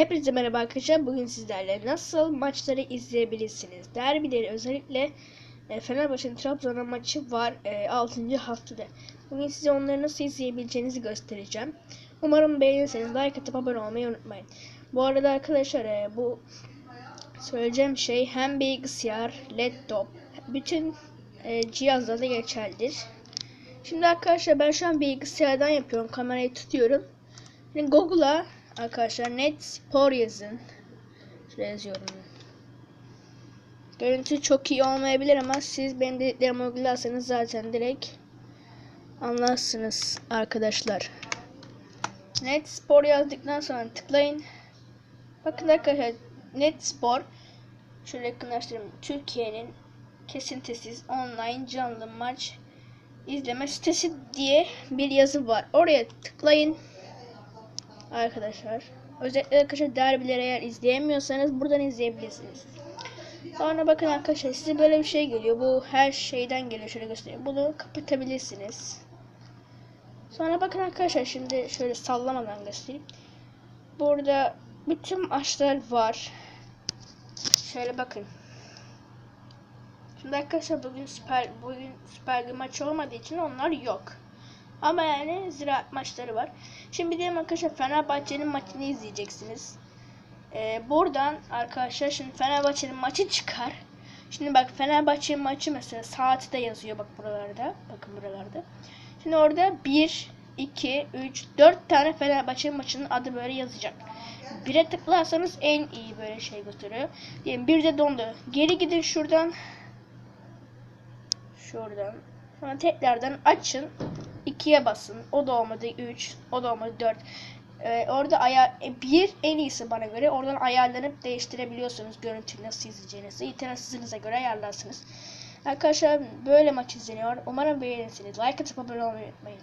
Hepinize merhaba arkadaşlar. Bugün sizlerle nasıl maçları izleyebilirsiniz? Derbileri özellikle e, Fenerbahçe'nin Trabzon'a maçı var e, 6. haftada. Bugün size onları nasıl izleyebileceğinizi göstereceğim. Umarım beğenirseniz like atıp abone olmayı unutmayın. Bu arada arkadaşlar e, bu söyleyeceğim şey hem bilgisayar, laptop, bütün e, cihazlarda geçerlidir. Şimdi arkadaşlar ben şu an bilgisayardan yapıyorum. Kamerayı tutuyorum. Google'a arkadaşlar net spor yazın. Şuraya yazıyorum. Görüntü çok iyi olmayabilir ama siz benim dediklerimi uygularsanız zaten direkt anlarsınız arkadaşlar. Net spor yazdıktan sonra tıklayın. Bakın arkadaşlar net spor şöyle yakınlaştırayım. Türkiye'nin kesintisiz online canlı maç izleme sitesi diye bir yazı var. Oraya tıklayın arkadaşlar. Özellikle arkadaşlar derbileri eğer izleyemiyorsanız buradan izleyebilirsiniz. Sonra bakın arkadaşlar size böyle bir şey geliyor. Bu her şeyden geliyor. Şöyle göstereyim. Bunu kapatabilirsiniz. Sonra bakın arkadaşlar şimdi şöyle sallamadan göstereyim. Burada bütün maçlar var. Şöyle bakın. Şimdi arkadaşlar bugün süper bugün süper Lig maçı olmadığı için onlar yok. Ama yani ziraat maçları var. Şimdi diyelim arkadaşlar Fenerbahçe'nin maçını izleyeceksiniz. Ee, buradan arkadaşlar şimdi Fenerbahçe'nin maçı çıkar. Şimdi bak Fenerbahçe'nin maçı mesela saati de yazıyor bak buralarda. Bakın buralarda. Şimdi orada 1, 2, 3, 4 tane Fenerbahçe maçının adı böyle yazacak. Bire tıklarsanız en iyi böyle şey gösteriyor. Diyelim bir de dondu. Geri gidin şuradan. Şuradan. Sonra tekrardan açın. 2'ye basın. O da olmadı 3. O da olmadı 4. Ee, orada ayar e, bir en iyisi bana göre. Oradan ayarlanıp değiştirebiliyorsunuz görüntüyü nasıl izleyeceğinizi. İnternet göre ayarlarsınız. Arkadaşlar böyle maç izleniyor. Umarım beğenirsiniz. Like atıp abone olmayı unutmayın.